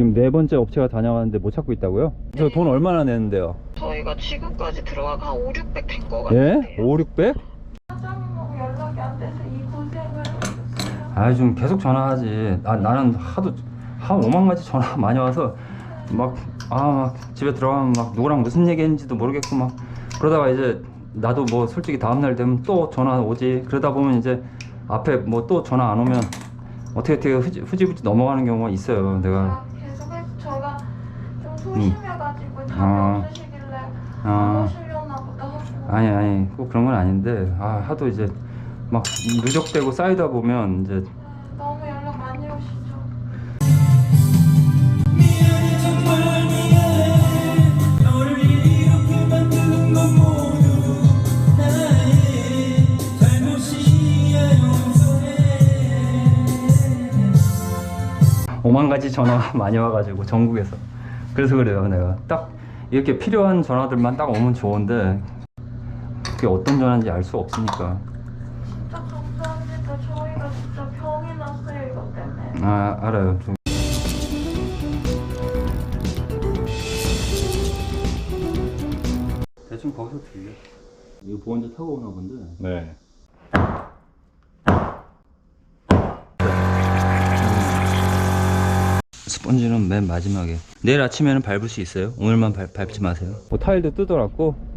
지금 네 번째 업체가 다녀가는데 못 찾고 있다고요? 저돈 얼마나 내는데요? 저희가 지금까지 들어가가 한 5, 600 된거 예? 같은데요. 5, 600? 사장님하고 연락이 안 돼서 이 고생을. 아, 좀 계속 전화하지. 나, 나는 하도 한 5만 가지 전화 많이 와서 막, 아, 막 집에 들어가면 막 누구랑 무슨 얘기 했는지도 모르겠고 막 그러다가 이제 나도 뭐 솔직히 다음날 되면 또 전화 오지. 그러다 보면 이제 앞에 뭐 또 전화 안 오면 어떻게 어떻게 흐지, 흐지부지 넘어가는 경우가 있어요. 내가. 심해가지고 답이 아. 없으시길래 아. 안 오시려나 보다 하고 아니 아니 꼭 그런 건 아닌데 아 하도 이제 막 누적되고 쌓이다 보면 이제 너무 연락 많이 오시죠. 너를 이렇게 만드는 건 모두 나의 잘못이야 용서해 5만 가지 전화 많이 와가지고 전국에서 그래서 그래요 내가 딱 이렇게 필요한 전화들만 딱 오면 좋은데 그게 어떤 전화인지 알 수 없으니까 진짜 감사합니다. 저희가 진짜 병이 났어요 이것 때문에. 아 알아요 좀 대충 거기서 들려 이거 보온제 타고 오나 본데 네. 스펀지는 맨 마지막에 내일 아침에는 밟을 수 있어요? 오늘만 밟, 밟지 마세요 뭐 타일도 뜯어놨고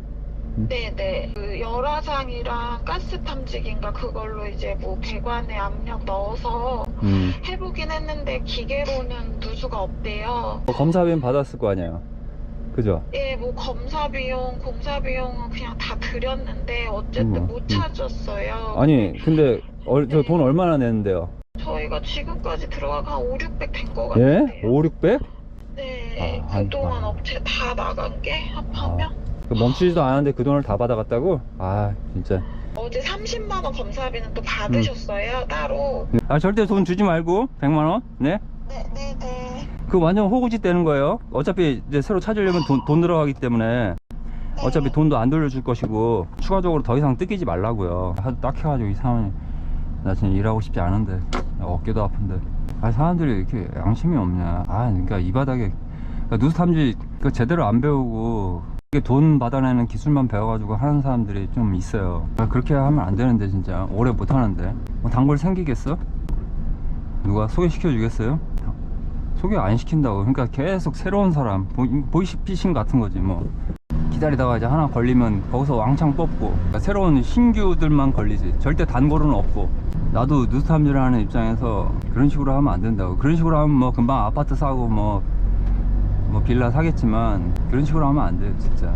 네네. 그 열화상이랑 가스 탐지기인가 그걸로 이제 뭐 배관에 압력 넣어서 음. 해보긴 했는데 기계로는 누수가 없대요. 뭐 검사비는 받았을 거 아니에요 그죠? 예, 뭐 검사 비용, 공사 비용은 그냥 다 드렸는데 어쨌든 음, 못 음. 찾았어요. 아니 근데 저돈 얼마나 내는데요? 저희가 지금까지 들어가가 한 5, 600된 거 같아요. 예? 5, 600? 네, 아, 한- 그동안 아. 업체 다 나간 게 합하면 그 멈추지도 않았는데 그 돈을 다 받아갔다고? 아 진짜 어제 30만 원 검사비는 또 받으셨어요 음. 따로. 아 절대 돈 주지 말고 100만 원? 네? 네, 네, 네. 그 완전 호구짓 되는 거예요 어차피 이제 새로 찾으려면 돈, 돈 들어가기 때문에 어차피 돈도 안 돌려줄 것이고 추가적으로 더 이상 뜯기지 말라고요 하도 딱 해가지고 이 사람이 나 진짜 일하고 싶지 않은데 어깨도 아픈데. 아 사람들이 이렇게 양심이 없냐. 아 그러니까 이 바닥에. 그러니까 누수 탐지 그 제대로 안 배우고 이게 돈 받아내는 기술만 배워가지고 하는 사람들이 좀 있어요. 아, 그렇게 하면 안 되는데 진짜. 오래 못 하는데. 뭐 단골 생기겠어? 누가 소개시켜 주겠어요? 소개 안 시킨다고. 그러니까 계속 새로운 사람 보, 보이시 피싱 같은 거지 뭐. 기다리다가 이제 하나 걸리면 거기서 왕창 뽑고. 그러니까 새로운 신규들만 걸리지. 절대 단골은 없고 나도 누수 탐지를 하는 입장에서 그런 식으로 하면 안 된다고. 그런 식으로 하면 뭐 금방 아파트 사고 뭐, 뭐 빌라 사겠지만 그런 식으로 하면 안 돼요 진짜.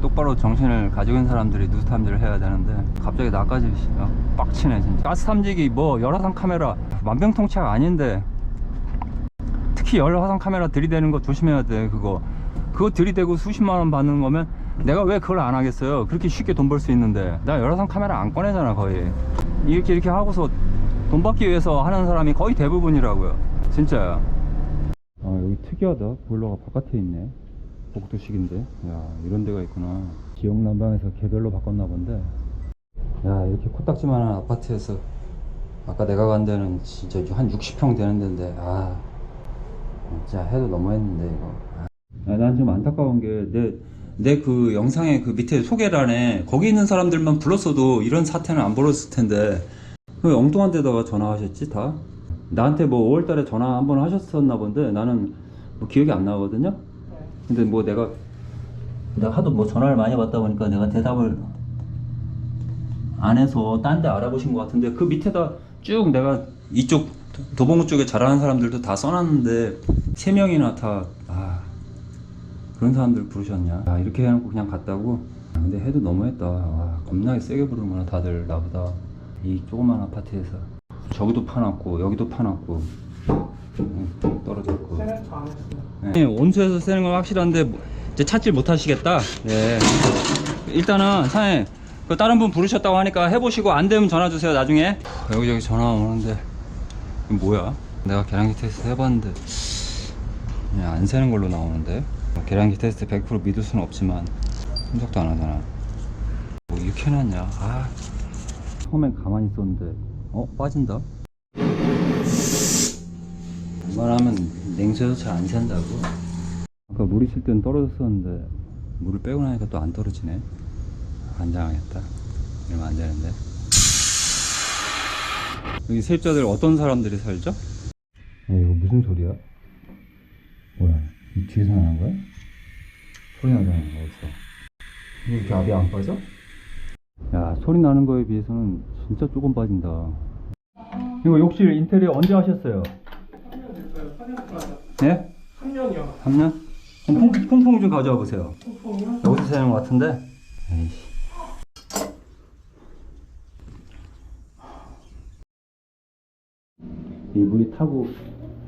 똑바로 정신을 가지고 있는 사람들이 누수 탐지를 해야 되는데 갑자기 나까지 어, 빡치네 진짜. 가스 탐지기 뭐 열화상 카메라 만병통치약 아닌데 특히 열화상 카메라 들이대는 거 조심해야 돼 그거. 그거 들이대고 수십만 원 받는 거면 내가 왜 그걸 안 하겠어요? 그렇게 쉽게 돈 벌 수 있는데. 나 열화상 카메라 안 꺼내잖아 거의. 이렇게 이렇게 하고서 돈 받기 위해서 하는 사람이 거의 대부분이라고요. 진짜야 아 여기 특이하다. 보일러가 바깥에 있네. 복도식인데. 야 이런 데가 있구나. 지역 난방에서 개별로 바꿨나 본데. 야 이렇게 코딱지만한 아파트에서 아까 내가 간 데는 진짜 한 60평 되는 데인데. 아 진짜 해도 너무했는데 이거. 아, 난좀 안타까운 게 내 내 그 영상의 그 밑에 소개란에 거기 있는 사람들만 불렀어도 이런 사태는 안 벌었을 텐데 왜 엉뚱한 데다가 전화하셨지 다? 나한테 뭐 5월 달에 전화 한 번 하셨었나 본데 나는 뭐 기억이 안 나거든요. 근데 뭐 내가 내가 하도 뭐 전화를 많이 받다 보니까 내가 대답을 안 해서 딴 데 알아보신 것 같은데 그 밑에다 쭉 내가 이쪽 도- 도봉구 쪽에 잘하는 사람들도 다 써놨는데 세 명이나 다 아, 그런 사람들 부르셨냐? 아, 이렇게 해놓고 그냥 갔다고? 아, 근데 해도 너무했다. 아, 겁나게 세게 부르는구나 다들 나보다 이 조그만 아파트에서 저기도 파놨고 여기도 파놨고 응, 떨어졌고. 네, 온수에서 쓰는 건 확실한데 뭐, 이제 찾질 못하시겠다. 네. 일단은 사장님 그 다른 분 부르셨다고 하니까 해보시고 안 되면 전화 주세요 나중에. 여기저기 전화 오는데 뭐야? 내가 계량기 테스트 해봤는데 그냥 안 새는 걸로 나오는데 계량기 테스트 100% 믿을 수는 없지만 분석도 안 하잖아. 뭐 이렇게 해놨냐? 아 처음엔 가만히 있었는데 어 빠진다. 웬만하면 냉수에서 잘안 샌다고. 아까 물이 칠 때는 떨어졌었는데 물을 빼고 나니까 또 안 떨어지네. 안장하겠다. 이러면 안 되는데. 여기 세입자들 어떤 사람들이 살죠? 야, 이거 무슨 소리야? 이 뒤에서 나는 거야? 소리 나잖아, 어디서. 이거 이렇게 압이 안 빠져? 야, 소리 나는 거에 비해서는 진짜 조금 빠진다. 이거 욕실 인테리어 언제 하셨어요? 네? 3년이요. 3년? 그럼 퐁, 퐁퐁 좀 가져와 보세요. 퐁퐁이요? 여기서 새는 것 같은데? 에이씨. 이 물이 타고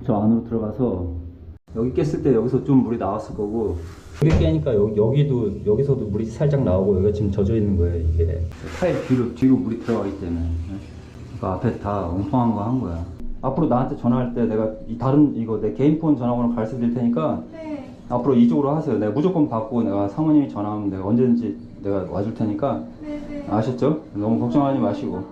저 안으로 들어가서 여기 깼을 때 여기서 좀 물이 나왔을 거고 여기 깨니까 여기, 여기 도 여기서도 물이 살짝 나오고 여기가 지금 젖어 있는 거예요 이게 타일 뒤로 뒤로 물이 들어가기 때문에 그러니까 앞에 다 엉뚱한 거 한 거야 앞으로 나한테 전화할 때 내가 이 다른 이거 내 개인 폰 전화번호 가르쳐 드릴 테니까 네. 앞으로 이쪽으로 하세요. 내가 무조건 받고 내가 사모님이 전화하면 내가 언제든지 내가 와줄 테니까 네 네. 아셨죠? 너무 걱정하지 마시고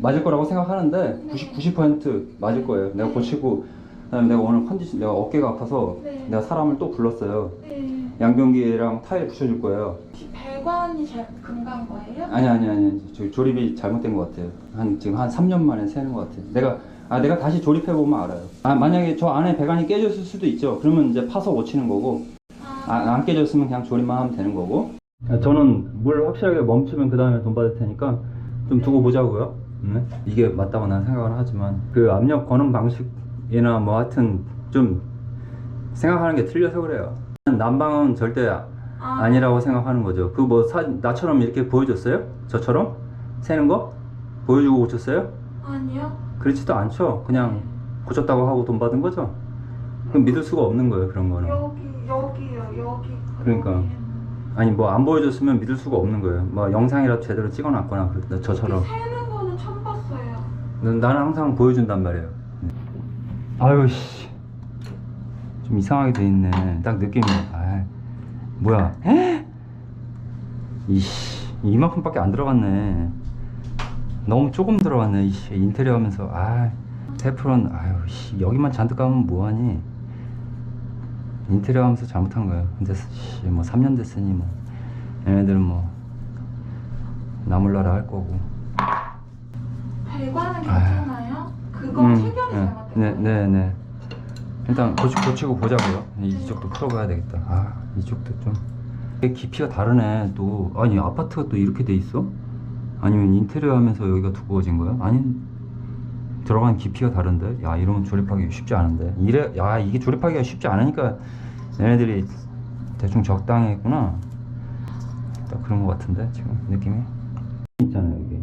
맞을 거라고 생각하는데 90, 90% 맞을 거예요. 내가 고치고 그다음에 내가 오늘 컨디션 내가 어깨가 아파서 네. 내가 사람을 또 불렀어요. 네. 양변기랑 타일 붙여줄 거예요. 혹시 배관이 잘 금간 거예요? 아니 아니 아니 저 조립이 잘못된 것 같아요. 한 지금 한 3년 만에 새는 것 같아요. 내가 아 내가 다시 조립해 보면 알아요. 아 만약에 저 안에 배관이 깨졌을 수도 있죠. 그러면 이제 파서 고치는 거고 아, 안 깨졌으면 그냥 조립만 하면 되는 거고. 저는 물 확실하게 멈추면 그 다음에 돈 받을 테니까 좀 두고 보자고요. 네? 이게 맞다고 난 생각을 하지만 그 압력 거는 방식 이나 뭐 하여튼 좀 생각하는 게 틀려서 그래요. 난방은 절대 아 니라고 생각하는 거죠. 그 뭐 나처럼 이렇게 보여줬어요? 저처럼 새는 거 보여주고 고쳤어요? 아니요. 그렇지도 않죠. 그냥 고쳤다고 하고 돈 받은 거죠. 그럼 믿을 수가 없는 거예요. 그런 거는. 여기 여기요 여기. 그러니까. 아니 뭐 안 보여줬으면 믿을 수가 없는 거예요. 뭐 영상이라도 제대로 찍어놨거나 그랬다 저처럼. 새는 거는 처음 봤어요. 난- 나는 항상 보여준단 말이에요. 아유 씨. 좀 이상하게 돼 있네. 딱 느낌이. 아 뭐야? 이씨 이만큼밖에 안 들어갔네. 너무 조금 들어갔네. 이씨 인테리어 하면서 아 테프론 아유 씨 여기만 잔뜩 가면 뭐 하니? 인테리어 하면서 잘못한 거예요. 근데 씨, 뭐 3년 됐으니 뭐 얘네들은 뭐 나몰라라 할 거고. 아유. 괜찮아요? 그거 음, 네, 네? 네, 네. 일단 고치, 고치고 보자고요. 이- 이쪽도 풀어봐야 되겠다. 아, 이쪽도 좀. 깊이가 다르네. 또 아니 아파트가 또 이렇게 돼 있어? 아니면 인테리어 하면서 여기가 두꺼워진 거야? 아니 들어간 깊이가 다른데? 야 이러면 조립하기 쉽지 않은데. 이래 야 이게 조립하기가 쉽지 않으니까 얘네들이 대충 적당히 했구나. 딱 그런 것 같은데 지금 느낌이 있잖아요 이게.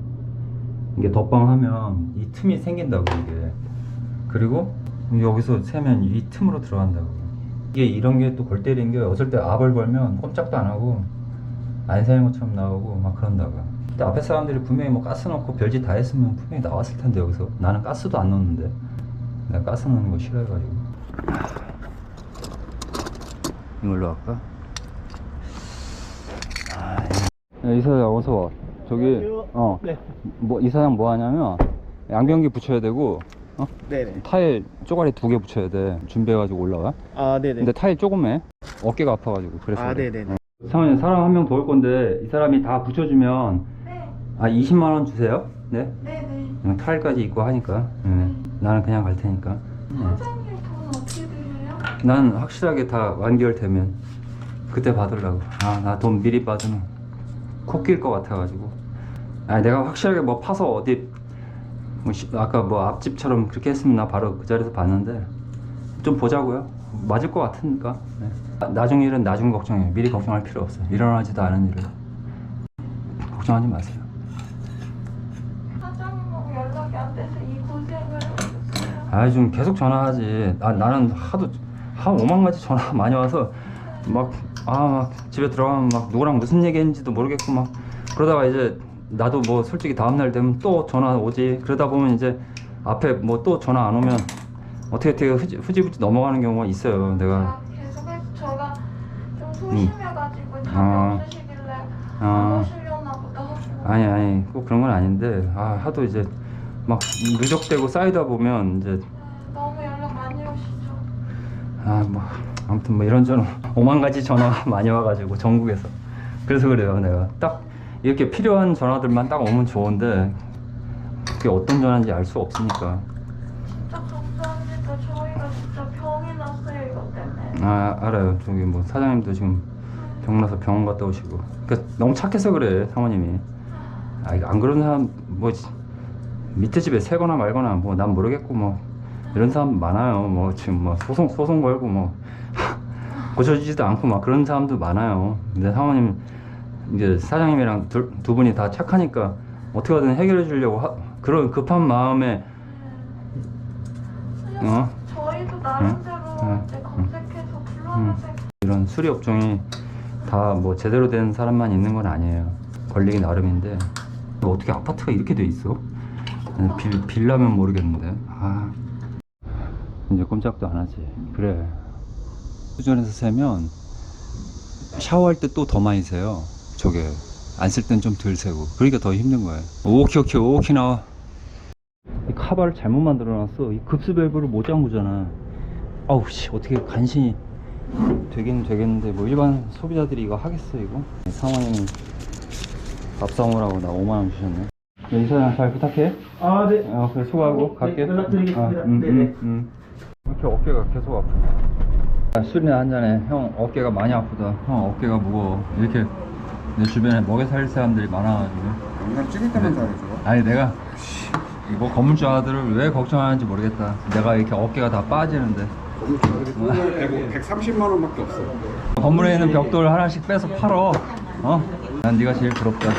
이게 덧방 하면 이 틈이 생긴다고 이게 그리고 여기서 세면 이 틈으로 들어간다고 이게 이런 게 또 골 때리는 게 어쩔 때 압을 걸면 꼼짝도 안 하고 안 새는 것처럼 나오고 막 그런다고 근데 앞에 사람들이 분명히 뭐 가스 넣고 별짓 다 했으면 분명히 나왔을 텐데 여기서. 나는 가스도 안 넣는데. 내가 가스 넣는 거 싫어해가지고. 이걸로 할까? 야, 이 사장 어서 와. 저기 안녕하세요. 어. 네. 뭐 이 사장 뭐 하냐면 양변기 붙여야 되고 어? 네네. 타일 쪼가리 두 개 붙여야 돼 준비해가지고 올라와 아, 네네. 근데 타일 조금 해 어깨가 아파가지고 그래서 아, 그래. 네네네. 어. 사모님 사람 한 명 더 올 건데 이 사람이 다 붙여주면 네. 아 20만 원 주세요 네 네네. 음, 타일까지 있고 하니까 음, 나는 그냥 갈 테니까 네. 사장님 돈 어떻게 드려요? 난 확실하게 다 완결되면 그때 받으려고 아 나 돈 미리 받으면 코낄 것 같아가지고 아 내가 확실하게 뭐 파서 어디 뭐 시- 아까 뭐 앞집처럼 그렇게 했으면 나 바로 그 자리에서 봤는데 좀 보자고요 맞을 것 같으니까 네. 나- 나중 일은 나중 걱정해요 미리 걱정할 필요 없어요 일어나지도 않은 일을 걱정하지 마세요 사장님하고 연락이 안 돼서 이 고생을. 아 좀 계속 전화하지. 아, 나는 하도 한 5만 가지 전화 많이 와서 막 아 막 집에 들어가면 막 누구랑 무슨 얘기 했는지도 모르겠고 막 그러다가 이제 나도 뭐 솔직히 다음 날 되면 또 전화 오지. 그러다 보면 이제 앞에 뭐 또 전화 안 오면 어떻게 어떻게 흐지, 흐지부지 넘어가는 경우가 있어요. 내가 아, 계속 해 제가 좀 소심해가지고 답이 아. 없으시길래 아. 오시려나 보다 아니 아니 꼭 그런 건 아닌데 아 하도 이제 막 누적되고 쌓이다 보면 이제 네, 너무 연락 많이 오시죠. 아 뭐 아무튼 뭐 이런저런 오만 가지 전화가 많이 와가지고 전국에서 그래서 그래요 내가 딱 이렇게 필요한 전화들만 딱 오면 좋은데 그게 어떤 전화인지 알 수 없으니까. 진짜 감사합니다. 저희가 진짜 병이 났어요 이것 때문에. 아 알아요. 저기 뭐 사장님도 지금 병 나서 병원 갔다 오시고. 그러니까 너무 착해서 그래 사모님이. 아안 그런 사람 뭐 밑에 집에 새거나 말거나 뭐 난 모르겠고 뭐 이런 사람 많아요. 뭐 지금 뭐 소송 소송 걸고 뭐 고쳐지지도 않고 막 그런 사람도 많아요. 근데 사모님 이제 사장님이랑 두, 두 분이 다 착하니까 어떻게든 해결해 주려고 하, 그런 급한 마음에 어 저희도 나름대로 응. 이제 검색해서 불러주세요. 이런 수리 업종이 다 뭐 제대로 된 사람만 있는 건 아니에요. 걸리기 나름인데 어떻게 아파트가 이렇게 돼 있어? 빌 빌라면 모르겠는데. 아 이제 꼼짝도 안 하지. 그래. 수전에서 세면 샤워할 때 또 더 많이 세요. 저게 안 쓸 땐 좀 덜 세고. 그러니까 더 힘든 거예요. 오케이 오케이 오케이 나와. 이 카바를 잘못 만들어 놨어. 이 급수 밸브를 못 잠그잖아. 아우 씨 어떻게 간신히 되긴 되겠는데 뭐 일반 소비자들이 이거 하겠어 이거? 상황이 밥 사오라고 나 5만 원 주셨네. 네, 이사장 잘 부탁해. 아, 네. 어 그래 수고하고 네, 갈게. 연락드리겠습니다. 아, 음, 네네. 음, 음. 이렇게 어깨가 계속 아프네. 아, 술이나 한 잔에 형 어깨가 많이 아프다. 형 어깨가 무거워. 이렇게 내 주변에 먹여 살릴 사람들이 많아가지고. 영상 찍을 때만 잘해줘. 아니 내가 뭐 건물주 아들을 왜 걱정하는지 모르겠다. 내가 이렇게 어깨가 다 빠지는데. 돈을 130만 원밖에 없어. 건물에 있는 벽돌 하나씩 빼서 팔어. 어? 난 네가 제일 부럽다.